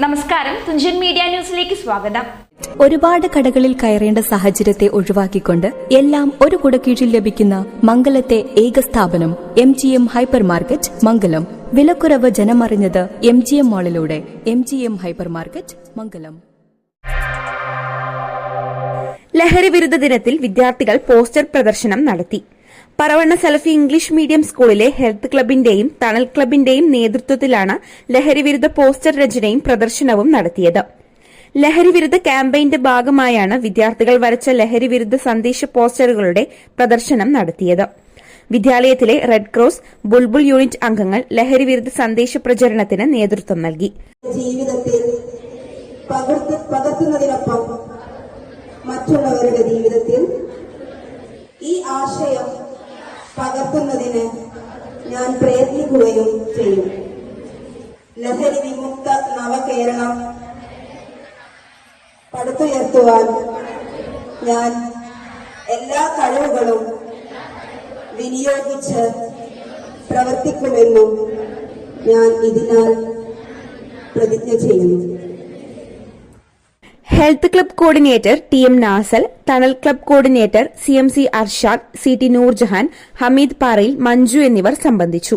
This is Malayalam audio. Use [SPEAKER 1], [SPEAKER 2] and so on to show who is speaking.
[SPEAKER 1] നമസ്കാരം. തുഞ്ചൻ മീഡിയ ന്യൂസിലേക്ക് സ്വാഗതം.
[SPEAKER 2] ഒരുപാട് കടകളിൽ കയറേണ്ട സാഹചര്യത്തെ ഒഴിവാക്കിക്കൊണ്ട് എല്ലാം ഒരു കുടക്കീഴിൽ ലഭിക്കുന്ന മംഗലത്തെ ഏക സ്ഥാപനം M G M hypermarket Mangalam. വിലക്കുറവ് ജനമറിഞ്ഞത് M G M മാളിലൂടെ M G M hypermarket Mangalam.
[SPEAKER 3] ലഹരി വിരുദ്ധ ദിനത്തിൽ വിദ്യാർത്ഥികൾ പോസ്റ്റർ പ്രദർശനം നടത്തി. പറവണ്ണ സലഫി ഇംഗ്ലീഷ് മീഡിയം സ്കൂളിലെ ഹെൽത്ത് ക്ലബിന്റെയും തണൽ ക്ലബിന്റെയും നേതൃത്വത്തിലാണ് ലഹരിവിരുദ്ധ പോസ്റ്റർ രചനയും പ്രദർശനവും നടത്തിയത്. ലഹരിവിരുദ്ധ ക്യാമ്പയിന്റെ ഭാഗമായാണ് വിദ്യാർത്ഥികൾ വരച്ച ലഹരിവിരുദ്ധ സന്ദേശ പോസ്റ്ററുകളുടെ പ്രദർശനം നടത്തിയത്. വിദ്യാലയത്തിലെ റെഡ് ക്രോസ് ബുൾബുൾ യൂണിറ്റ് അംഗങ്ങൾ ലഹരിവിരുദ്ധ സന്ദേശ പ്രചരണത്തിന് നേതൃത്വം നൽകി.
[SPEAKER 4] ജീവിതത്തിൽ ജീവിതത്തിൽ ഈ ആശയം പകർത്തുന്നതിന് ഞാൻ പ്രയത്നിക്കുകയും ചെയ്യും. ലഹരി വിമുക്ത നവകേരളം പടുത്തുയർത്തുവാൻ ഞാൻ എല്ലാ കഴിവുകളും വിനിയോഗിച്ച് പ്രവർത്തിക്കുമെന്നും ഞാൻ ഇതിനാൽ പ്രതിജ്ഞ ചെയ്യുന്നു.
[SPEAKER 3] Health club coordinator T M Nasal Thanal club coordinator C M C Arshad C T Noorjahan Hameed Parayil Manju എന്നിവർ സംബന്ധിച്ചു.